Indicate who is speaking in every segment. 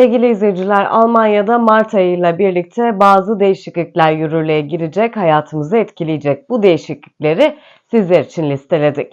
Speaker 1: Sevgili izleyiciler, Almanya'da Mart ayıyla birlikte bazı değişiklikler yürürlüğe girecek, hayatımızı etkileyecek. Bu değişiklikleri sizler için listeledik.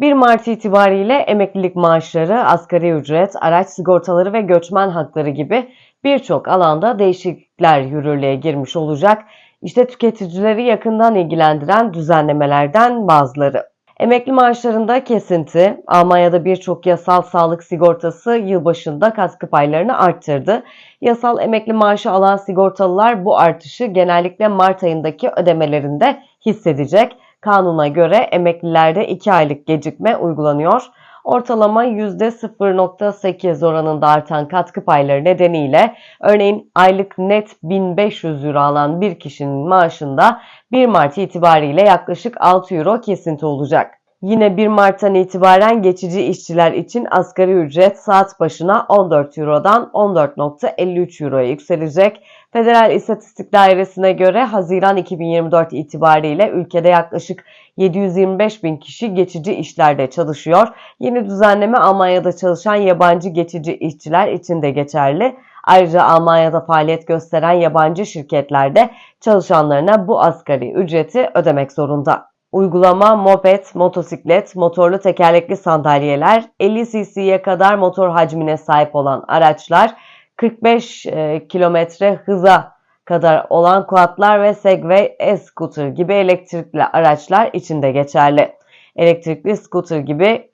Speaker 1: 1 Mart itibariyle emeklilik maaşları, asgari ücret, araç sigortaları ve göçmen hakları gibi birçok alanda değişiklikler yürürlüğe girmiş olacak. İşte tüketicileri yakından ilgilendiren düzenlemelerden bazıları. Emekli maaşlarında kesinti, Almanya'da birçok yasal sağlık sigortası yılbaşında katkı paylarını arttırdı. Yasal emekli maaşı alan sigortalılar bu artışı genellikle Mart ayındaki ödemelerinde hissedecek. Kanuna göre emeklilerde 2 aylık gecikme uygulanıyor. Ortalama %0.8 oranında artan katkı payları nedeniyle örneğin aylık net 1500 euro alan bir kişinin maaşında 1 Mart itibariyle yaklaşık 6 euro kesinti olacak. Yine 1 Mart'tan itibaren geçici işçiler için asgari ücret saat başına 14 Euro'dan 14.53 Euro'ya yükselecek. Federal İstatistik Dairesi'ne göre Haziran 2024 itibariyle ülkede yaklaşık 725 bin kişi geçici işlerde çalışıyor. Yeni düzenleme Almanya'da çalışan yabancı geçici işçiler için de geçerli. Ayrıca Almanya'da faaliyet gösteren yabancı şirketlerde çalışanlarına bu asgari ücreti ödemek zorunda. Uygulama moped, motosiklet, motorlu tekerlekli sandalyeler, 50 cc'ye kadar motor hacmine sahip olan araçlar, 45 e, kilometre hıza kadar olan quadlar ve Segway e-scooter gibi elektrikli araçlar için de geçerli. Elektrikli scooter gibi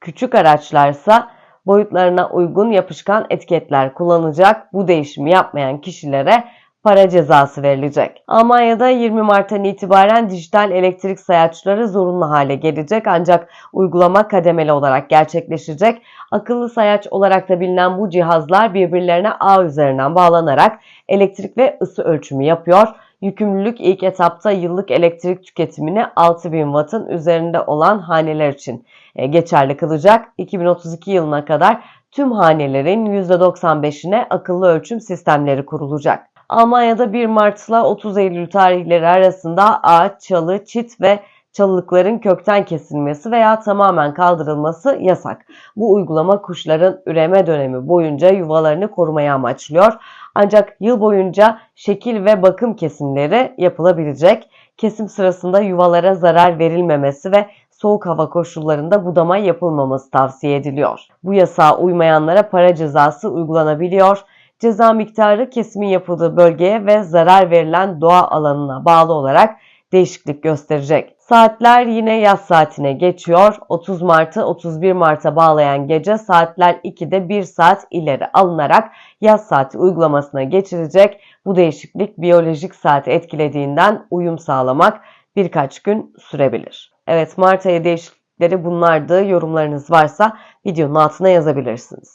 Speaker 1: küçük araçlarsa boyutlarına uygun yapışkan etiketler kullanacak. Bu değişimi yapmayan kişilere para cezası verilecek. Almanya'da 20 Mart'tan itibaren dijital elektrik sayaçları zorunlu hale gelecek ancak uygulama kademeli olarak gerçekleşecek. Akıllı sayaç olarak da bilinen bu cihazlar birbirlerine ağ üzerinden bağlanarak elektrik ve ısı ölçümü yapıyor. Yükümlülük ilk etapta yıllık elektrik tüketimini 6000 Watt'ın üzerinde olan haneler için e, geçerli kılacak. 2032 yılına kadar tüm hanelerin %95'ine akıllı ölçüm sistemleri kurulacak. Almanya'da 1 Mart'la 30 Eylül tarihleri arasında ağaç, çalı, çit ve çalılıkların kökten kesilmesi veya tamamen kaldırılması yasak. Bu uygulama kuşların üreme dönemi boyunca yuvalarını korumaya amaçlıyor. Ancak yıl boyunca şekil ve bakım kesimleri yapılabilecek. Kesim sırasında yuvalara zarar verilmemesi ve soğuk hava koşullarında budama yapılmaması tavsiye ediliyor. Bu yasağa uymayanlara para cezası uygulanabiliyor. Ceza miktarı kesimin yapıldığı bölgeye ve zarar verilen doğa alanına bağlı olarak değişiklik gösterecek. Saatler yine yaz saatine geçiyor. 30 Mart'ı 31 Mart'a bağlayan gece saatler 2'de 1 saat ileri alınarak yaz saati uygulamasına geçilecek. Bu değişiklik biyolojik saati etkilediğinden uyum sağlamak birkaç gün sürebilir. Evet Mart ayı değişiklikleri bunlardı. Yorumlarınız varsa videonun altına yazabilirsiniz.